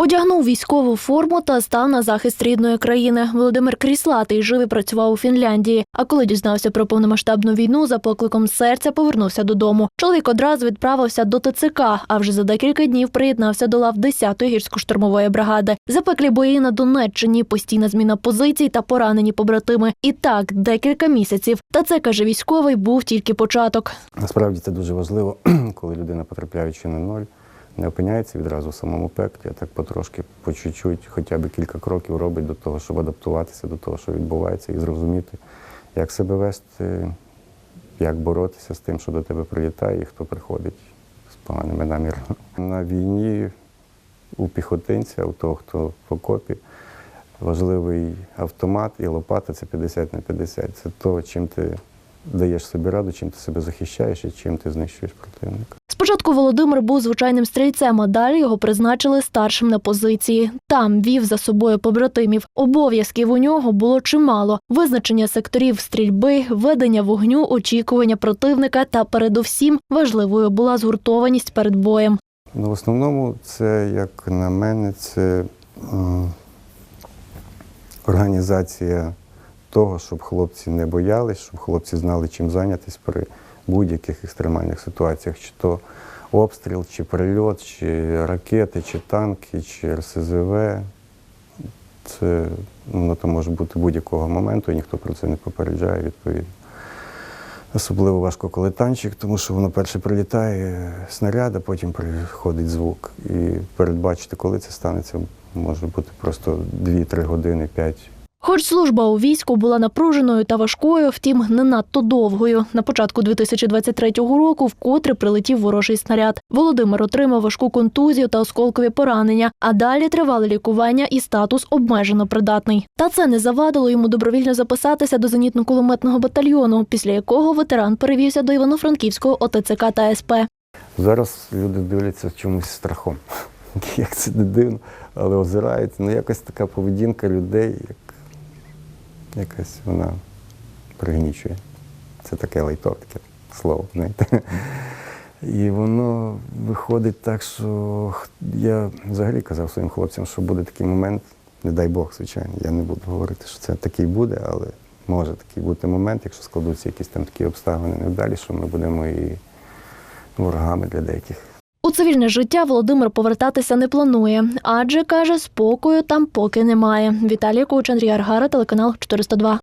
Одягнув військову форму та став на захист рідної країни. Володимир Кріслатий жив і працював у Фінляндії. А коли дізнався про повномасштабну війну, за покликом серця повернувся додому. Чоловік одразу відправився до ТЦК, а вже за декілька днів приєднався до лав 10-ї гірсько-штурмової бригади. Запеклі бої на Донеччині, постійна зміна позицій та поранені побратими. І так декілька місяців. Та це каже військовий, був тільки початок. Насправді це дуже важливо, коли людина, потрапляючи на ноль, не опиняється відразу в самому пеклі, а так потрошки, по чуть-чуть, хоча б кілька кроків робить до того, щоб адаптуватися до того, що відбувається, і зрозуміти, як себе вести, як боротися з тим, що до тебе прилітає, і хто приходить з поганими намірами. На війні у піхотинця, у того, хто в окопі, важливий автомат і лопата це 50 на 50. Це то, чим ти даєш собі раду, чим ти себе захищаєш і чим ти знищуєш противника. Спочатку Володимир був звичайним стрільцем, а далі його призначили старшим на позиції. Там вів за собою побратимів. Обов'язків у нього було чимало: визначення секторів стрільби, ведення вогню, очікування противника та передусім важливою була згуртованість перед боєм. Ну, в основному, це, як на мене, це організація того, щоб хлопці не боялись, щоб хлопці знали, чим зайнятися при будь-яких екстремальних ситуаціях, чи то обстріл, чи прильот, чи ракети, чи танки, чи РСЗВ. Це ну, то може бути будь-якого моменту, і ніхто про це не попереджає, відповідно. Особливо важко, коли танчик, тому що воно перше прилітає снаряд, а потім приходить звук. І передбачити, коли це станеться, може бути просто 2-3 години, 5. Хоч служба у війську була напруженою та важкою, втім не надто довгою. На початку 2023 року вкотре прилетів ворожий снаряд. Володимир отримав важку контузію та осколкові поранення, а далі тривале лікування і статус обмежено придатний. Та це не завадило йому добровільно записатися до зенітно-кулеметного батальйону, після якого ветеран перевівся до Івано-Франківського ОТЦК та СП. Зараз люди дивляться чомусь страхом. Як це не дивно, але озираються. Ну, якось така поведінка людей, якась вона пригнічує. Це таке таке слово, знаєте. І воно виходить так, що я взагалі казав своїм хлопцям, що буде такий момент, не дай Бог, звичайно, я не буду говорити, що це такий буде, але може такий бути момент, якщо складуться якісь там такі обставини невдалі, що ми будемо і ворогами для деяких. У цивільне життя Володимир повертатися не планує, адже каже, спокою там поки немає. Віталій Коуч, Андрій Аргара, телеканал 402.